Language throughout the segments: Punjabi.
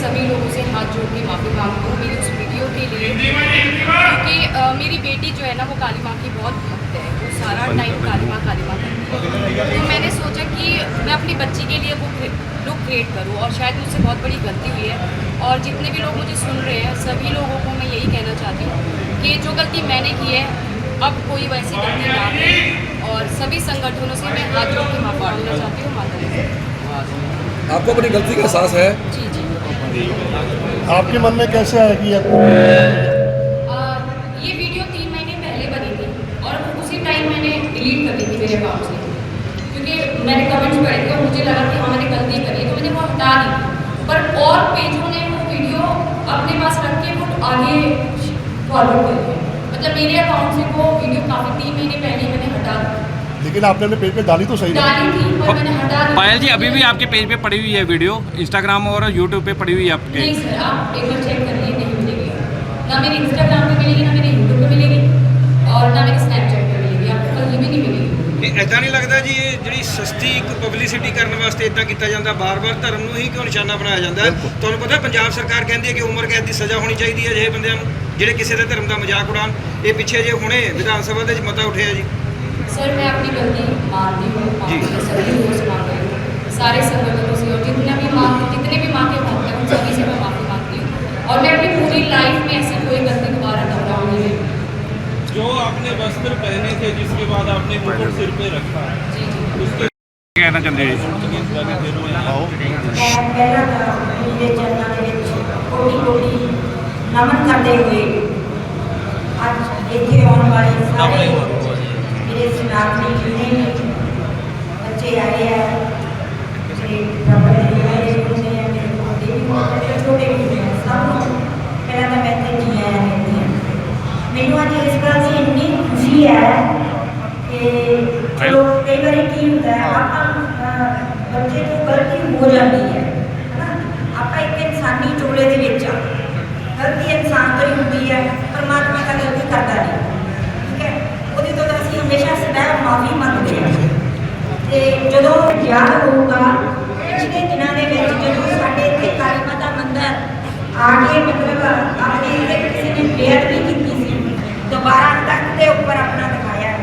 सभी लोगों से हाथ जोड़ के माफ़ी मांगती हूँ मेरी उस वीडियो के लिए क्योंकि मेरी बेटी जो है ना वो काली माँ की बहुत भक्त है। वो सारा टाइम काली माँ काली माँ करती है। तो मैंने सोचा कि मैं अपनी बच्ची के लिए वो लुक क्रिएट करूँ और शायद मुझसे बहुत बड़ी गलती हुई है। और जितने भी लोग मुझे सुन रहे हैं सभी लोगों को मैं यही कहना चाहती हूँ कि जो गलती मैंने की है अब कोई वैसी गलती ना हो और सभी संगठनों से मैं हाथ जोड़ के माफ़ी मांगना चाहती हूँ माता आपको अपनी गलती का एहसास है? जी जी। आपके मन में कैसे कि ये वीडियो तीन महीने पहले बनी थी और उसी टाइम मैंने डिलीट कर दी थी मेरे अकाउंट से। क्योंकि मैंने कमेंट्स पढ़े थे और मुझे लगा कि हाँ मैंने गलती करी तो मैंने वो हटा दी। पर और पेजों ने वो वीडियो अपने पास रख के वो आगे फॉरवर्ड कर दिया मतलब मेरे अकाउंट से वो वीडियो काफ़ी तीन महीने पहले मैंने हटा दी। लेकिन आपने अपने पेज पे डाली तो सही ना डाली थी पर मैंने हटा दी पायल जी अभी भी आपके पेज पे पड़ी हुई है वीडियो इंस्टाग्राम और यूट्यूब पे पड़ी हुई है आपके नहीं सर आप एक बार चेक करिए नहीं मिलेगी ना मेरे इंस्टाग्राम पे मिलेगी ना मेरे यूट्यूब पे मिलेगी और ना मेरे स्नैपचैट पे मिलेगी आपको कहीं भी नहीं मिलेगी ਨਹੀਂ ਐਦਾਂ ਨਹੀਂ ਲੱਗਦਾ ਜੀ ਇਹ ਜਿਹੜੀ ਸਸਤੀ ਇੱਕ ਪਬਲਿਸਿਟੀ ਕਰਨ ਵਾਸਤੇ ਇਦਾਂ ਕੀਤਾ ਜਾਂਦਾ ਬਾਰ-ਬਾਰ ਧਰਮ ਨੂੰ ਹੀ ਕਿਉਂ ਨਿਸ਼ਾਨਾ ਬਣਾਇਆ ਜਾਂਦਾ ਹੈ ਤੁਹਾਨੂੰ ਪਤਾ ਪੰਜਾਬ ਸਰਕਾਰ ਕਹਿੰਦੀ ਹੈ ਕਿ ਉਮਰ ਕੈਦ ਦੀ ਸਜ਼ਾ ਹੋਣੀ ਚਾਹੀਦੀ ਹੈ ਅਜਿਹੇ ਬੰਦਿਆਂ ਨੂੰ ਜਿਹੜੇ ਕਿਸੇ ਦੇ ਧਰਮ ਦਾ ਮਜ਼ਾਕ ਉਡਾਣ ਇਹ ਪਿੱਛੇ ਜੇ ਹੁਣੇ ਵਿਧਾਨ ਸਭਾ ਦੇ ਵਿੱਚ ਮਤਾ ਉੱਠਿਆ ਜੀ सर मैं अपनी गलती मानती हूँ माफी मैं सभी लोगों से मांग रही हूँ सारे संगठनों से और जितने भी माँ जितने भी माँ के भक्त हैं उन सभी से मैं माफ़ी मांगती हूँ और मैं अपनी पूरी लाइफ में ऐसी कोई गलती दोबारा दोहराऊंगी नहीं जो आपने वस्त्र पहने थे जिसके बाद आपने मुकुट सिर पे रखा जी जी उसके ਕਹਿਣਾ ਚਾਹੁੰਦੇ ਜੀ किस लगे थे रोए ਮੈਂ ਪਹਿਲਾਂ ਤਾਂ ਮੇਰੇ ਚਰਨਾਂ ਦੇ ਵਿੱਚ ਕੋਟੀ ਕੋਟੀ ਨਮਨ ਕਰਦੇ ਹੋਏ ਅੱਜ ਇੱਥੇ ਆਉਣ ਵਾਲੇ ਸਾਰੇ ਜਿੰਨੇ ਵੀ ਬੱਚੇ ਆਏ ਆ। ਜਿਹੜੇ ਦੇ ਜਿਹੜੇ ਹੁੰਦੇ ਆ ਮੇਰੇ ਵੱਡੇ ਵੀ ਹੁੰਦੇ ਆ ਛੋਟੇ ਵੀ ਆ ਸਭ ਨੂੰ ਪਹਿਲਾਂ ਤਾਂ ਮੈਂ ਤੇ ਜੀ ਆਇਆਂ ਕਹਿੰਦੀ ਹਾਂ ਮੈਨੂੰ ਅੱਜ ਇਸ ਗੱਲ ਦੀ ਇੰਨੀ ਖੁਸ਼ੀ ਹੈ ਕਿ ਚਲੋ ਕਈ ਵਾਰੀ ਕੀ ਹੁੰਦਾ ਹੈ ਆਪਾਂ ਬੱਚੇ ਤੋਂ ਗਲਤੀ ਹੋ ਜਾਂਦੀ ਹੈ ਹਨਾ? ਆਪਾਂ ਇੱਕ ਇਨਸਾਨੀ ਟੋਲੇ ਦੇ ਵਿੱਚ ਆ। ਗਲਤੀ ਇਨਸਾਨ ਤੋਂ ਹੀ ਹੁੰਦੀ ਹੈ। ਜਦੋਂ ਯਾਦ ਹੋਊਗਾ ਪਿਛਲੇ ਦਿਨਾਂ ਦੇ ਵਿੱਚ ਜਦੋਂ ਸਾਡੇ ਇੱਥੇ ਕਾਲੀ ਮਾਤਾ ਮੰਦਰ ਆ ਕੇ ਮਤਲਬ ਆਪਣੇ ਇੱਥੇ ਕਿਸੇ ਨੇ ਬੇਅਦਬੀ ਕੀਤੀ ਸੀ ਦੁਬਾਰਾ ਤਖਤ ਦੇ ਉੱਪਰ ਆਪਣਾ ਦਿਖਾਇਆ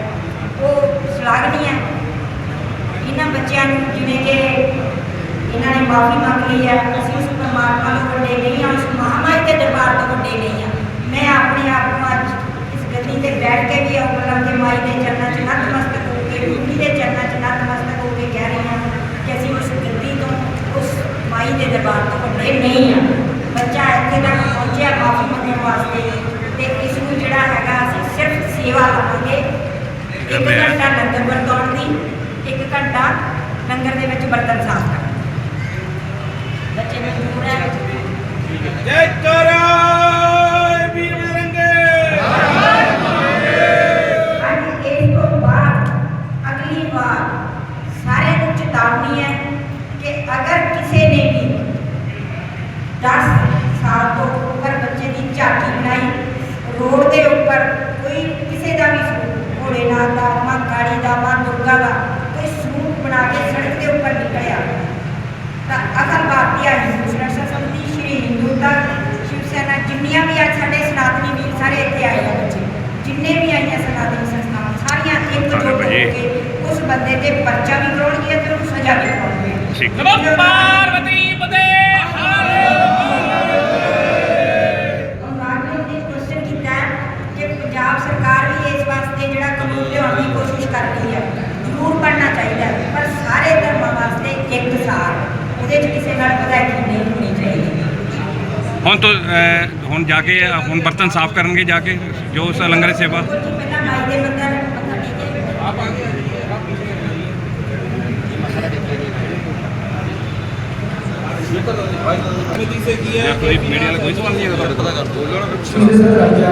ਉਹ ਸ਼ਲਾਘਨੀ ਹੈ ਇਹਨਾਂ ਬੱਚਿਆਂ ਨੂੰ ਜਿਵੇਂ ਕਿ ਇਹਨਾਂ ਨੇ ਮਾਫੀ ਮੰਗ ਲਈ ਹੈ ਅਸੀਂ ਉਸ ਪਰਮਾਤਮਾ ਤੋਂ ਵੱਡੇ ਨਹੀਂ ਹਾਂ ਸੇਵਾ ਲਵਾਂਗੇ ਇੱਕ ਘੰਟਾ ਲੰਗਰ ਵਰਤਾਉਣ ਦੀ ਇੱਕ ਘੰਟਾ ਲੰਗਰ ਦੇ ਵਿੱਚ ਬਰਤਨ ਸਾਫ਼ ਕਰਨ ਬੱਚੇ ਨੂੰ ਜ਼ਰੂਰ ਹੈ। ਜੈ ਤਾਰਾ ਵੀਰ ਬਜਰੰਗੇ ਅੱਜ ਇਸ ਤੋਂ ਬਾਅਦ ਅਗਲੀ ਵਾਰ ਸਾਰਿਆਂ ਨੂੰ ਚੇਤਾਵਨੀ ਹੈ ਕਿ ਅਗਰ ਕਿਸੇ ਨੇ ਵੀ 10 ਸਾਲ ਤੋਂ ਉੱਪਰ ਬੱਚੇ ਦੀ ਝਾਕੀ ਬਣਾਈ ਰੋਡ ਦੇ ਉੱਪਰ ਕੋਈ ਕਿਸੇ ਦਾ ਵੀ ਸਰੂਪ ਭੋਲੇਨਾਥ ਦਾ ਮਾਂ ਕਾਲੀ ਦਾ ਮਾਂ ਦੁਰਗਾ ਦਾ ਕੋਈ ਸਰੂਪ ਬਣਾ ਕੇ ਸੜਕ ਦੇ ਉੱਪਰ ਨਿਕਲਿਆ। ਤਾਂ ਅਖਲ ਭਾਰਤੀ ਹਿੰਦੂ ਸੁਰੱਖਿਆ ਸੰਮਤੀ ਸ਼੍ਰੀ ਹਿੰਦੂਤਾ ਸ਼ਿਵ ਸੈਨਾ ਜਿੰਨੀਆਂ ਵੀ ਅੱਜ ਸਾਡੇ ਸਨਾਤਨੀ ਵੀਰ ਸਾਰੇ ਇੱਥੇ ਆਏ ਆ ਬੱਚੇ ਜਿੰਨੇ ਵੀ ਆਈਆਂ ਸਨਾਤਨੀ ਸੰਸਥਾਵਾਂ ਸਾਰੀਆਂ ਇੱਕ ਜੁਟ ਹੋ ਕੇ ਉਸ ਬੰਦੇ ਤੇ ਪਰਚਾ ਵੀ ਕਰਾਉਣਗੀਆਂ ਤੇ ਉਹਨੂੰ ਸਜ਼ਾ ਵੀ ਕਰਾਉਣਗੀਆਂ ਠੀਕ ਪਾਰਵਤੀ ਉਹਨਾਂ ਨੇ ਕੁਐਸਚਨ ਕੀਤਾ ਹੈ ਕਿ ਪੰਜਾਬ ਸਰਕਾਰ ਕੇ ਜਿਹੜਾ ਕਾਨੂੰਨ ਲਿਆਉਣ ਦੀ ਕੋਸ਼ਿਸ਼ ਕਰ ਰਹੀ ਹੈ ਜ਼ਰੂਰ ਪੜਨਾ ਚਾਹੀਦਾ ਪਰ ਸਾਰੇ ਧਰਮਾਂ ਵਾਸਤੇ ਇੱਕ ਸਾਰ ਉਹਦੇ 'ਚ ਕਿਸੇ ਨਾਲ ਭਲਾਈ ਨਹੀਂ ਹੋਣੀ ਚਾਹੀਦੀ। ਹੁਣ ਤੋਂ ਅਹ, ਹੁਣ ਜਾ ਕੇ ਅਹ, ਹੁਣ ਬਰਤਨ ਸਾਫ਼ ਕਰਨਗੇ ਜਾ ਕੇ ਜੋ ਸ- ਲੰਗਰ ਦੀ ਸੇਵਾ। ਪਹਿਲਾਂ ਮਾਈ ਦੇ ਮੰਦਰ ਮੱਥਾ ਟੇਕੇ ਤੁਸੀਂ ਮੀਡੀਆ ਵਾਲਾ ਕੋਈ ਸਵਾਲ ਨਹੀਂ ਹੈਗਾ ਤੁਹਾਡੇ ਕੋਲ? ਸਰ ਅੱਜ ਆ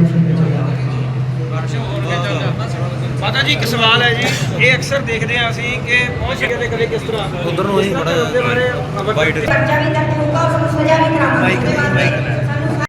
ਜੀ ਇੱਕ ਸਵਾਲ ਹੈ ਜੀ। ਇਹ ਅਕਸਰ ਦੇਖਦੇ ਆ ਅਸੀਂ ਕਿ ਪਹੁੰਚ ਗਏ ਕਦੇ ਕਿਸ ਤਰ੍ਹਾਂ? ਉਧਰ ਨੂੰ ਹੀ ਬੜਾ ਵਾਈਟ ਪਰਚਾ ਵੀ ਦਰਜ ਨੂੰ ਸਜ਼ਾ ਵੀ ਕਰਾਵਾਂਗੇ